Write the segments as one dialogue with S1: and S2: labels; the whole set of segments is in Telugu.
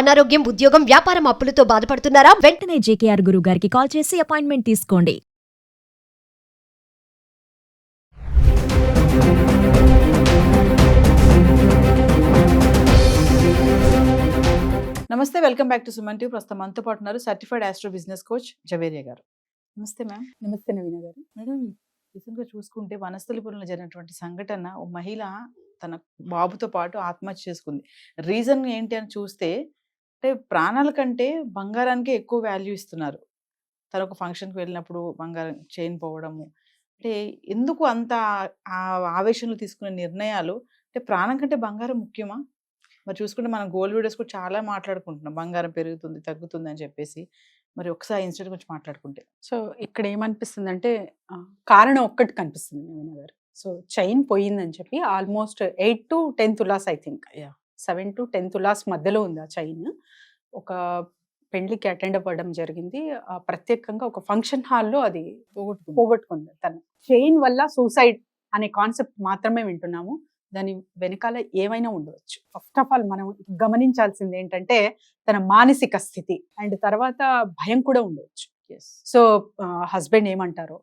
S1: అనారోగ్యం ఉద్యోగం వ్యాపారం అప్పులతో బాధపడుతున్నారా?
S2: వెంటనే జేకేఆర్ గురువు గారికి కాల్ చేసి అపాయింట్మెంట్ తీసుకోండి.
S3: నమస్తే welcome back to Suman TV. ప్రస్తుతం మనతో పాటు ఉన్నారు certified astro business coach Javeria గారు. నమస్తే మ్యామ్.
S4: నమస్తే నవీన గారు.
S3: మేడం రీసెంట్గా చూసుకుంటే వనస్థలిపురంలో జరిగినటువంటి సంఘటన ఓ మహిళ తన బాబుతో పాటు ఆత్మహత్య చేసుకుంది. రీజన్ ఏంటి అని చూస్తే అంటే ప్రాణాల కంటే బంగారానికే ఎక్కువ వాల్యూ ఇస్తున్నారు. తను ఒక ఫంక్షన్కి వెళ్ళినప్పుడు బంగారం చైన్ పోవడము. అంటే ఎందుకు అంత ఆ ఆవేశంలో తీసుకునే నిర్ణయాలు? అంటే ప్రాణం కంటే బంగారం ముఖ్యమా? మరి చూసుకుంటే మనం గోల్డ్ వీడియోస్ కూడా చాలా మాట్లాడుకుంటున్నాం. బంగారం పెరుగుతుంది తగ్గుతుంది అని చెప్పేసి. మరి ఒకసారి ఇన్సిడెంట్ గురించి మాట్లాడుకుంటే.
S4: సో ఇక్కడ ఏమనిపిస్తుంది అంటే కారణం ఒక్కటి కనిపిస్తుంది గారు. సో చైన్ పోయిందని చెప్పి almost eight to ten tolas I think.
S3: Yeah.
S4: Seven to ten tolas మధ్యలో ఉంది ఆ చైన్. ఒక పెళ్ళికి అటెండ్ అవ్వడం జరిగింది. ప్రత్యేకంగా ఒక ఫంక్షన్ హాల్లో అది
S3: పోగొట్టుకుంది.
S4: పోగొట్టుకుంది తను. చైన్ వల్ల సూసైడ్ అనే కాన్సెప్ట్ మాత్రమే వింటున్నాము. దాని వెనకాల ఏమైనా ఉండవచ్చు. ఫస్ట్ ఆఫ్ ఆల్ మనం గమనించాల్సింది ఏంటంటే తన మానసిక స్థితి అండ్ తర్వాత భయం కూడా ఉండవచ్చు సో హస్బెండ్ ఏమంటారు?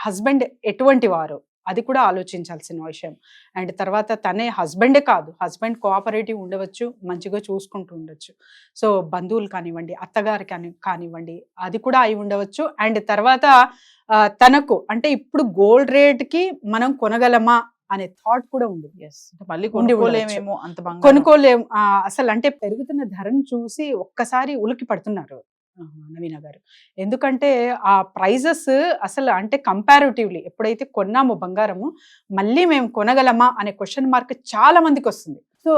S4: హస్బెండ్ ఎటువంటి వారు? అది కూడా ఆలోచించాల్సిన విషయం. అండ్ తర్వాత తనే హస్బెండే కాదు హస్బెండ్ కోఆపరేటివ్ ఉండవచ్చు మంచిగా చూసుకుంటూ ఉండొచ్చు. సో బంధువులు కానివ్వండి అత్తగారు కాని కానివ్వండి అది కూడా అయి ఉండవచ్చు. అండ్ తర్వాత తనకు అంటే ఇప్పుడు గోల్డ్ రేట్కి మనం కొనగలమా అనే థాట్ కూడా ఉంది.
S3: ఎస్ మళ్ళీ కొనుక్కోలేమేమో అంత బంగారం.
S4: కొనుక్కోలేం ఆ, అసలు అంటే పెరుగుతున్న ధరను చూసి ఒక్కసారి ఉలికి పడుతున్నారు నవీన గారు. ఎందుకంటే ఆ ప్రైజెస్ అసలు అంటే కంపారిటివ్లీ ఎప్పుడైతే కొన్నామో బంగారము మళ్ళీ మేము కొనగలమా అనే క్వశ్చన్ మార్క్ చాలా మందికి వస్తుంది. సో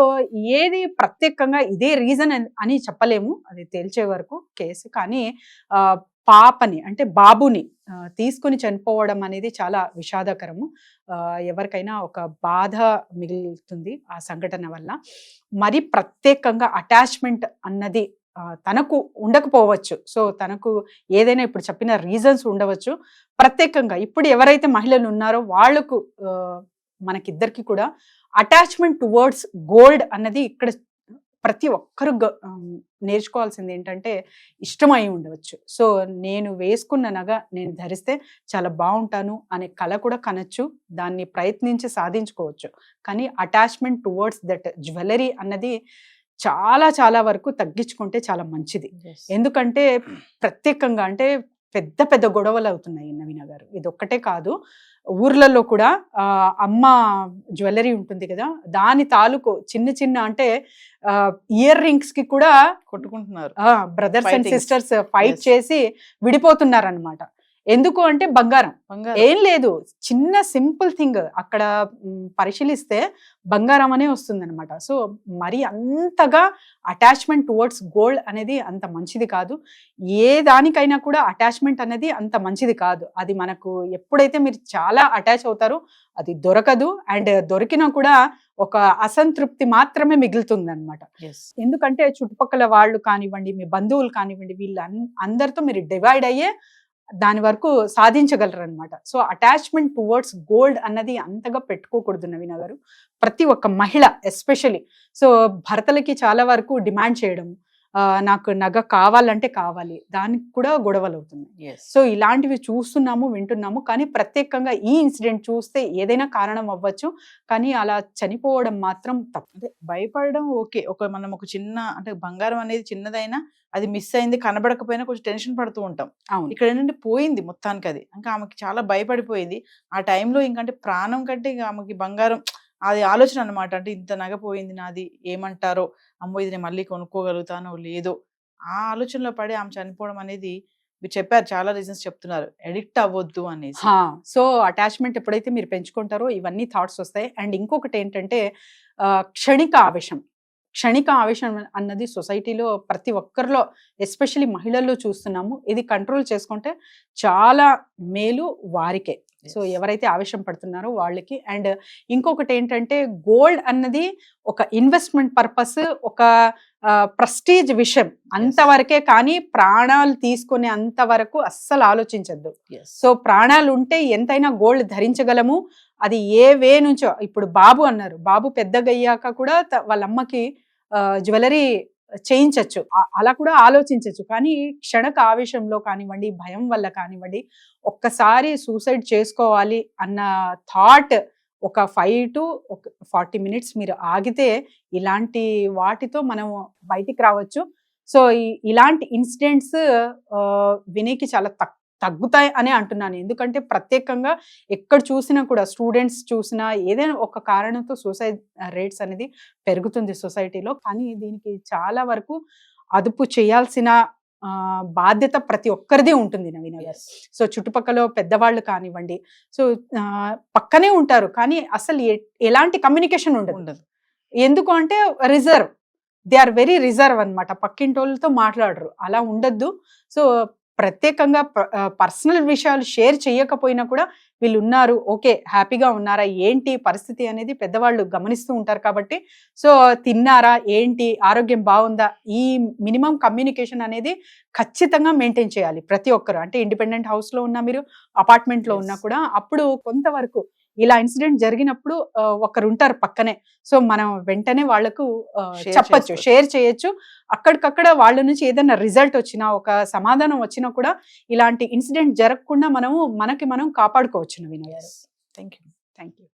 S4: ఏది ప్రత్యేకంగా ఇదే రీజన్ అని చెప్పలేము. అది తేల్చే వరకు కేసు. కానీ పాపని అంటే బాబుని తీసుకుని తీసుకొని చనిపోవడం అనేది చాలా విషాదకరము. ఎవరికైనా ఒక బాధ మిగులుతుంది ఆ సంఘటన వల్ల. మరి ప్రత్యేకంగా అటాచ్మెంట్ అన్నది తనకు ఉండకపోవచ్చు. సో తనకు ఏదైనా ఇప్పుడు చెప్పిన రీజన్స్ ఉండవచ్చు. ప్రత్యేకంగా ఇప్పుడు ఎవరైతే మహిళలు ఉన్నారో వాళ్ళకు మనకిద్దరికి కూడా అటాచ్మెంట్ టువర్డ్స్ గోల్డ్ అన్నది ఇక్కడ ప్రతి ఒక్కరు గ- నేర్చుకోవాల్సింది ఏంటంటే ఇష్టమై ఉండవచ్చు. సో నేను వేసుకున్న నగ నేను ధరిస్తే చాలా బాగుంటాను అనే కళ కూడా కనొచ్చు. దాన్ని ప్రయత్నించి సాధించుకోవచ్చు. కానీ అటాచ్మెంట్ టువర్డ్స్ దట్ జ్యువెలరీ అన్నది చాలా చాలా వరకు తగ్గించుకుంటే చాలా మంచిది. ఎందుకంటే ప్రత్యేకంగా అంటే పెద్ద పెద్ద గొడవలు అవుతున్నాయి నవీన గారు. ఇది ఒక్కటే కాదు. ఊర్లలో కూడా ఆ, అమ్మ జ్యువెలరీ ఉంటుంది కదా దాని తాలూకు చిన్న చిన్న అంటే ఇయర్ రింగ్స్కి కూడా
S3: కొట్టుకుంటున్నారు.
S4: Brothers and. Sisters fight. చేసి విడిపోతున్నారు అనమాట ఎందుకు అంటే బంగారం.
S3: బంగారం.
S4: ఏం లేదు. చిన్న సింపుల్ థింగ్ అక్కడ పరిశీలిస్తే బంగారం అనే వస్తుంది అనమాట సో మరి అంతగా అటాచ్మెంట్ టువర్డ్స్ గోల్డ్ అనేది అంత మంచిది కాదు. ఏ దానికైనా కూడా అటాచ్మెంట్ అనేది అంత మంచిది కాదు. అది మనకు ఎప్పుడైతే మీరు చాలా అటాచ్ అవుతారో అది దొరకదు. అండ్ దొరికినా కూడా ఒక అసంతృప్తి మాత్రమే మిగులుతుంది అనమాట ఎందుకంటే చుట్టుపక్కల వాళ్ళు కానివ్వండి మీ బంధువులు కానివ్వండి వీళ్ళు అందరితో మీరు డివైడ్ అయ్యే దాని వరకు సాధించగలరు అనమాట సో అటాచ్మెంట్ టువర్డ్స్ గోల్డ్ అన్నది అంతగా పెట్టుకోకూడదు నవీన గారు. ప్రతి ఒక్క మహిళ ఎస్పెషలీ సో భర్తలకి చాలా వరకు డిమాండ్ చేయడం నాకు నగ కావాలంటే కావాలి. దానికి కూడా గొడవలు అవుతున్నాయి సో ఇలాంటివి చూస్తున్నాము వింటున్నాము కానీ ప్రత్యేకంగా ఈ ఇన్సిడెంట్ చూస్తే ఏదైనా కారణం అవ్వచ్చు. కానీ అలా చనిపోవడం మాత్రం తప్పు.
S3: భయపడడం ఓకే. ఒక మనం ఒక చిన్న అంటే బంగారం అనేది చిన్నదైనా అది మిస్ అయింది కనబడకపోయినా కొంచెం టెన్షన్ పడుతూ ఉంటాం.
S4: అవును.
S3: ఇక్కడ ఏంటంటే పోయింది మొత్తానికి అది ఇంకా ఆమెకి చాలా భయపడిపోయింది. ఆ టైంలో ఇంకంటే ప్రాణం కంటే ఇంకా ఆమెకి బంగారం అది ఆలోచన అన్నమాట. అంటే ఇంత నగ పోయింది నాది ఏమంటారో? అమ్మో! ఇది నేను మళ్ళీ కొనుక్కోగలుగుతానో లేదో? ఆ ఆలోచనలో పడి ఆమె చనిపోవడం అనేది మీరు చెప్పారు చాలా రీజన్స్ చెప్తున్నారు. ఎడిక్ట్ అవ్వద్దు అనేసి.
S4: సో అటాచ్మెంట్ ఎప్పుడైతే మీరు పెంచుకుంటారో ఇవన్నీ థాట్స్ వస్తాయి. అండ్ ఇంకొకటి ఏంటంటే క్షణిక ఆవేశం. క్షణిక ఆవేశం అన్నది సొసైటీలో ప్రతి ఒక్కరిలో ఎస్పెషల్లీ మహిళల్లో చూస్తున్నాము. ఇది కంట్రోల్ చేసుకుంటే చాలా మేలు వారికే. సో. ఎవరైతే ఆవేశం పడుతున్నారో వాళ్ళకి. అండ్ ఇంకొకటి ఏంటంటే గోల్డ్ అన్నది ఒక ఇన్వెస్ట్మెంట్ పర్పస్ ఒక ప్రెస్టీజ్ విషయం అంతవరకే కానీ ప్రాణాలు తీసుకునే అంతవరకు అస్సలు ఆలోచించద్దు. సో ప్రాణాలు ఉంటే ఎంతైనా గోల్డ్ ధరించగలము. అది ఏ వే నుంచో ఇప్పుడు బాబు అన్నారు. బాబు పెద్దగా అయ్యాక కూడా వాళ్ళ అమ్మకి జ్యువెలరీ చేయించవచ్చు అలా కూడా ఆలోచించవచ్చు కానీ క్షణక ఆవేశంలో కానివ్వండి భయం వల్ల కానివ్వండి ఒక్కసారి సూసైడ్ చేసుకోవాలి అన్న థాట్ ఒక ఫైవ్ టు ఒక ఫార్టీ మినిట్స్ మీరు ఆగితే ఇలాంటి వాటితో మనం బయటికి రావచ్చు. సో ఇలాంటి ఇన్సిడెంట్స్ వినికి చాలా తక్కువ తగ్గుతాయి అని అంటున్నాను. ఎందుకంటే ప్రత్యేకంగా ఎక్కడ చూసినా కూడా స్టూడెంట్స్ చూసినా ఏదైనా ఒక కారణంతో సూసైడ్ రేట్స్ అనేది పెరుగుతుంది సొసైటీలో. కానీ దీనికి చాలా వరకు అదుపు చేయాల్సిన బాధ్యత ప్రతి ఒక్కరిది ఉంటుంది నవీన గారు. సో చుట్టుపక్కల పెద్దవాళ్ళు కానివ్వండి. సో పక్కనే ఉంటారు. కానీ అసలు ఎలాంటి కమ్యూనికేషన్ ఉండదు.
S3: ఉండదు.
S4: ఎందుకు అంటే reserve. They are very reserve అనమాట పక్కింటోళ్ళతో మాట్లాడరు. అలా ఉండద్దు. సో ప్రత్యేకంగా పర్సనల్ విషయాలు షేర్ చేయకపోయినా కూడా వీళ్ళు ఉన్నారు ఓకే హ్యాపీగా ఉన్నారా ఏంటి పరిస్థితి అనేది పెద్దవాళ్ళు గమనిస్తూ ఉంటారు కాబట్టి సో తిన్నారా ఏంటి ఆరోగ్యం బాగుందా ఈ మినిమం కమ్యూనికేషన్ అనేది ఖచ్చితంగా మెయింటైన్ చేయాలి ప్రతి ఒక్కరు అంటే ఇండిపెండెంట్ హౌస్లో ఉన్నా మీరు అపార్ట్మెంట్లో ఉన్నా. కూడా అప్పుడు కొంతవరకు ఇలా ఇన్సిడెంట్ జరిగినప్పుడు ఒకరు ఉంటారు పక్కనే. సో మనం వెంటనే
S3: Share
S4: చెప్పొచ్చు. షేర్ చేయొచ్చు. అక్కడికక్కడ వాళ్ళ నుంచి ఏదైనా రిజల్ట్ వచ్చినా ఒక సమాధానం వచ్చినా కూడా ఇలాంటి ఇన్సిడెంట్ జరగకుండా మనము మనకి మనం కాపాడుకోవచ్చు గారు.
S3: Thank you
S4: thank you